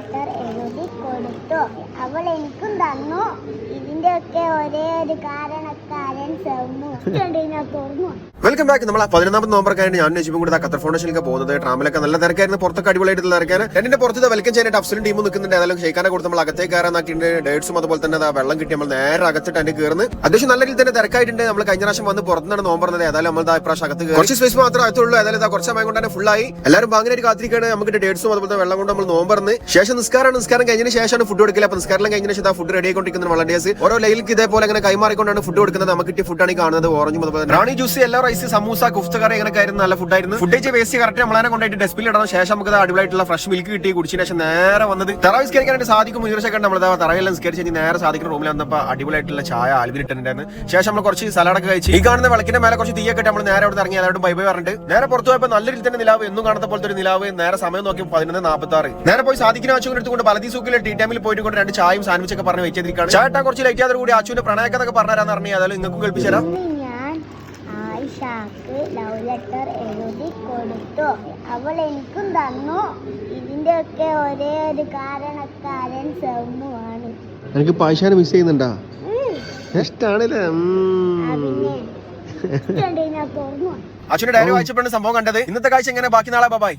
Letter എഴുതി കൊടുത്തു. അവൾ എനിക്കും തന്നു. ഇതിന്റെയൊക്കെ ഒരേ ഒരു കാരണക്കാരൻ സെമ്മു ഞാൻ തുറന്നു? വെൽക്കം ബാക്ക് നമ്മൾ പതിനൊന്നാമത് നോമ്പർക്കായിട്ട് ഞാൻ നജിബും കൂടെ ഖത്തർ ഫൗണ്ടേഷനിലേക്ക് പോകുന്നത്. ട്രാമിലൊക്കെ നല്ല തിരക്കായിരുന്നു. പുറത്തൊക്കെ അടിപൊളിയായിട്ട് തിരക്കാൻ എന്റെ പുറത്ത് വെൽക്കം ചെയ്യാനായിട്ട് അഫ്സലും ടീമും നിൽക്കുന്നുണ്ട്. ഏതായാലും ഷെയ്ക്കാനെ കൊടുത്ത് നമ്മൾ അകത്തേക്ക് കയറാനാക്കിയിട്ടുണ്ട് ഡേറ്റ്സും അതുപോലെ തന്നെ വെള്ളം കിട്ടി. നമ്മൾ നേരെ അകത്തിട്ട് അതിന്റെ കയറുന്നു അത്യാവശ്യം നല്ല രീതിയിൽ തന്നെ തിരക്കായിട്ടുണ്ട്. നമ്മൾ കഴിഞ്ഞ പ്രാവശ്യം വന്ന് പുറത്തുനിന്നാണ് നോമ്പ് പറഞ്ഞത് ഏതായാലും നമ്മൾ ഇപ്രാവശ്യം അകത്ത്. കുറച്ച് സ്പേസ് മാത്രമേ അകത്തുള്ളൂ. ഏതായാലും കുറച്ച് സമയം കൊണ്ടാണ് തന്നെ ഫുള്ളായി എല്ലാവരും ബാങ്കിനായിട്ട് കാത്തിരിക്കുകയാണ്. നമുക്ക് ഡേറ്റ്സും അതുപോലെ തന്നെ വെള്ളം കൊണ്ട് നമ്മൾ നോമ്പ് പറഞ്ഞ് ശേഷം നിസ്കാരം നിസ്കാരം കഴിഞ്ഞതിന് ശേഷമാണ് ഫുഡ് കൊടുക്കൽ. അപ്പൊ നിസ്കാരം കഴിഞ്ഞ ശേഷം ആ ഫുഡ് റെഡി ആയിക്കൊണ്ടിരിക്കുന്ന വളണ്ടിയേഴ്സ്. ഓരോ ലൈലിക്ക് ഇതേപോലെ അങ്ങനെ കൈമാറിക്കൊണ്ടാണ് ഫുഡ് കൊടുക്കുന്നത്. നമുക്ക് കിട്ടിയ ഫുഡാണ് ആണ് കാണുന്നത്. ഓറഞ്ചും അതുപോലെ റാണി ജ്യൂസ് എല്ലാ റൈസ് സമൂസ കുഫ്ത കറി അങ്ങനെ ആയിരുന്നു. നല്ല ഫുഡായിരുന്നു ഫുഡ് കഴിച്ച് വേസ്റ്റ് കറക്റ്റ് നമ്മളെ കൊണ്ടായിട്ട് ഡസ്റ്റ്ബിൻ ഇടാൻ ശേഷം നമുക്ക് അടിപൊളിയായിട്ടുള്ള ഫ്രഷ് മിൽക്ക് കിട്ടി. കുടിച്ചതിന് ശേഷം നേരെ വന്നത് തറവ് സ്കരിക്കാനായിട്ട് സാധിക്കും. മുനിർച്ചൊക്കെ നമ്മൾ തറയെല്ലാം സ്കരിച്ച് കഴിഞ്ഞ് നേരെ സാധിക്കുന്ന റൂമിൽ വന്നപ്പോൾ അടിപൊളിയായിട്ടുള്ള ചായ ആൽവിൻ ഇട്ടുണ്ടായിരുന്നു ശേഷം നമ്മൾ കുറച്ച് സലാഡൊക്കെ കഴിച്ച് ഈ കാണുന്ന വിളക്കിന്റെ മേലെ കുറച്ച് തീയൊക്കെ നമ്മൾ നേരെ അവിടെ ഇറങ്ങി. അതായത് ബൈ ബൈ പറഞ്ഞിട്ട് നേരെ പുറത്തു പോയപ്പോൾ നല്ല രീതിയിൽ തന്നെ നിലാവ്. എന്നും കാണാത്ത പോലത്തെ ഒരു നിലാവ്. നേരെ സമയം നോക്കി പതിനൊന്ന് നാൽപ്പത്തി ആറ് നേരെ പോയി സാധിക്കുന്ന ആച്ചു എടുത്തുകൊണ്ട് പലതി സൂക്കിലെ ടീ ടൈമിൽ പോയിട്ട് കൊണ്ട് രണ്ട് ചായയും സാൻഡ്വിച്ച് ഒക്കെ പറഞ്ഞ് വെച്ചിരിക്കുകയാണ് ചായ ഇട്ടാൻ കുറച്ച് ലൈറ്റ് കൂടി ആച്ചുവിന്റെ പ്രണയക്കഥയൊക്കെ പറഞ്ഞുതരാന്ന് പറഞ്ഞു അതായത് നിങ്ങൾക്കും കേൾപ്പിച്ചു തരാം ഇന്ന് ഞാൻ ആയിഷാക്ക് ലവ് ലെറ്റർ എഴുതി കൊടുത്തു. അവൾ എനിക്കും തന്നു. ഇതിന്റെയൊക്കെ ഒരേ ഒരു കാരണക്കാരൻ സെമ്മു എനിക്ക് പായ്ശാനെ മിസ് ചെയ്യുന്നുണ്ടാ. ഇഷ്ടാണല്ലേ? അച്ഛന്റെ ഡയറി വായിച്ചപ്പോഴാണ് സംഭവം കണ്ടത്. ഇന്നത്തെ കാഴ്ച എങ്ങനെ? ബാക്കി നാളെ ബൈ